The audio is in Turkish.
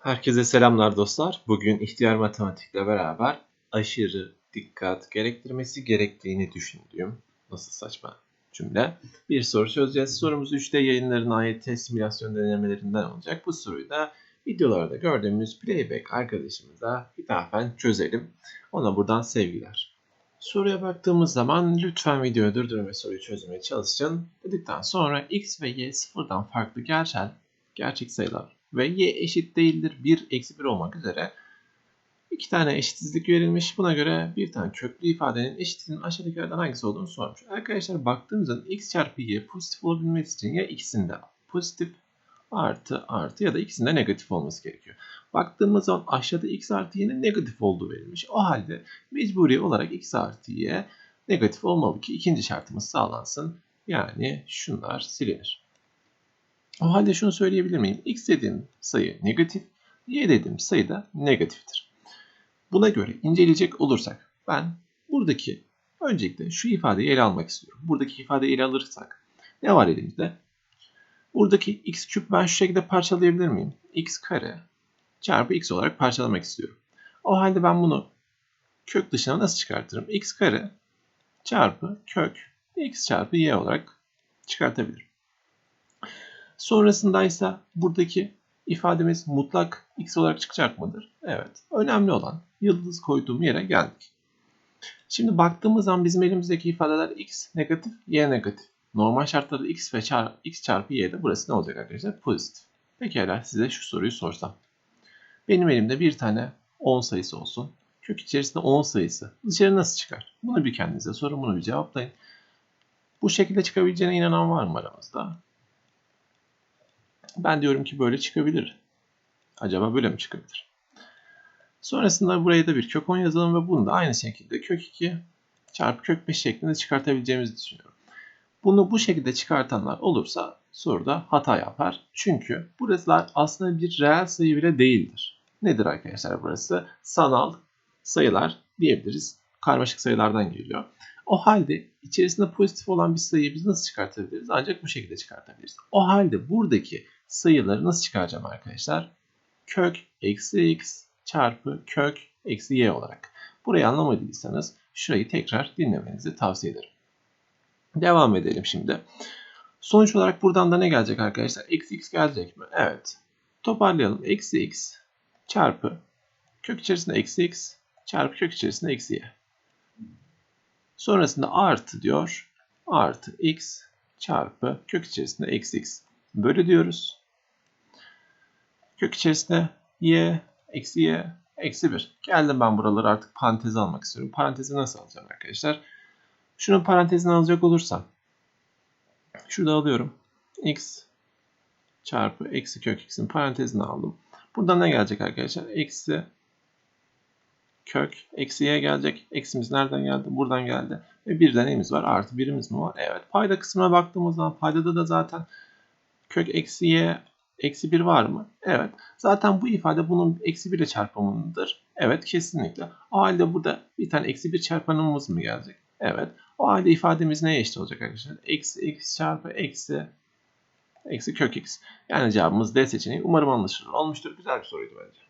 Herkese selamlar dostlar. Bugün ihtiyar matematikle beraber aşırı dikkat gerektirmesi gerektiğini düşündüğüm, nasıl saçma cümle, bir soru çözeceğiz. Sorumuz 3D yayınların AYT simülasyon denemelerinden olacak. Bu soruyu da videolarda gördüğümüz playback arkadaşımıza hitafen çözelim. Ona buradan sevgiler. Soruya baktığımız zaman lütfen videoyu durdurun ve soruyu çözmeye çalışın. Dedikten sonra x ve y sıfırdan farklı gerçel, gerçek sayılar ve y eşit değildir 1 eksi 1 olmak üzere iki tane eşitsizlik verilmiş. Buna göre bir tane köklü ifadenin eşitliğinin aşağıdakilerden hangisi olduğunu sormuş. Arkadaşlar baktığımızda x çarpı y pozitif olabilmesi için ya ikisinde pozitif artı artı ya da ikisinde negatif olması gerekiyor. Baktığımız zaman aşağıda x artı y'nin negatif olduğu verilmiş. O halde mecburi olarak x artı y negatif olmalı ki ikinci şartımız sağlansın. Yani şunlar silinir. O halde şunu söyleyebilir miyim? X dediğim sayı negatif, Y dediğim sayı da negatiftir. Buna göre inceleyecek olursak ben buradaki öncelikle şu ifadeyi ele almak istiyorum. Buradaki ifadeyi ele alırsak ne var elimizde? Buradaki x küp ben şu şekilde parçalayabilir miyim? x kare çarpı x olarak parçalamak istiyorum. O halde ben bunu kök dışına nasıl çıkartırım? x kare çarpı kök x çarpı y olarak çıkartabilirim. Sonrasında ise buradaki ifademiz mutlak x olarak çıkacak mıdır? Evet. Önemli olan yıldız koyduğum yere geldik. Şimdi baktığımız zaman bizim elimizdeki ifadeler x negatif, y negatif. Normal şartlarda x ve çar, x çarpı y'de burası ne olacak arkadaşlar? Pozitif. Pekala size şu soruyu sorsam. Benim elimde bir tane 10 sayısı olsun. Kök içerisinde 10 sayısı. Dışarı nasıl çıkar? Bunu bir kendinize sorun, bunu bir cevaplayın. Bu şekilde çıkabileceğine inanan var mı aramızda? Ben diyorum ki böyle çıkabilir. Acaba böyle mi çıkabilir? Sonrasında buraya da bir kök 10 yazalım ve bunu da aynı şekilde kök 2 çarpı kök 5 şeklinde çıkartabileceğimizi düşünüyorum. Bunu bu şekilde çıkartanlar olursa soruda hata yapar. Çünkü burası aslında bir reel sayı bile değildir. Nedir arkadaşlar burası? Sanal sayılar diyebiliriz. Karmaşık sayılardan geliyor. O halde içerisinde pozitif olan bir sayıyı biz nasıl çıkartabiliriz? Ancak bu şekilde çıkartabiliriz. O halde buradaki sayıları nasıl çıkaracağım arkadaşlar? Kök eksi x çarpı kök eksi y olarak. Burayı anlamadıysanız şurayı tekrar dinlemenizi tavsiye ederim. Devam edelim şimdi. Sonuç olarak buradan da ne gelecek arkadaşlar? Eksi x gelecek mi? Evet. Toparlayalım. Eksi x çarpı kök içerisinde eksi x çarpı kök içerisinde eksi y. Sonrasında artı diyor. Artı x çarpı kök içerisinde eksi x. Bölü diyoruz. Kök içerisinde y eksi y eksi 1. Geldim ben buraları artık parantez almak istiyorum. Parantezi nasıl alacağım arkadaşlar? Şunun parantezini alacak olursam. Şurada alıyorum. x çarpı eksi kök x'in parantezini aldım. Buradan ne gelecek arkadaşlar? Eksi kök eksi y gelecek. Eksimiz nereden geldi? Buradan geldi. Ve bir de neyimiz var? Artı birimiz mi var? Evet. Payda kısmına baktığımız zaman paydada da zaten kök eksi y eksi 1 var mı? Evet. Zaten bu ifade bunun eksi 1 ile çarpımındır. Evet kesinlikle. O halde burada bir tane eksi 1 çarpanımız mı gelecek? Evet. O halde ifademiz neye eşit olacak arkadaşlar? Eksi x çarpı eksi eksi kök x. Yani cevabımız D seçeneği. Umarım anlaşılır olmuştur. Güzel bir soruydu bence.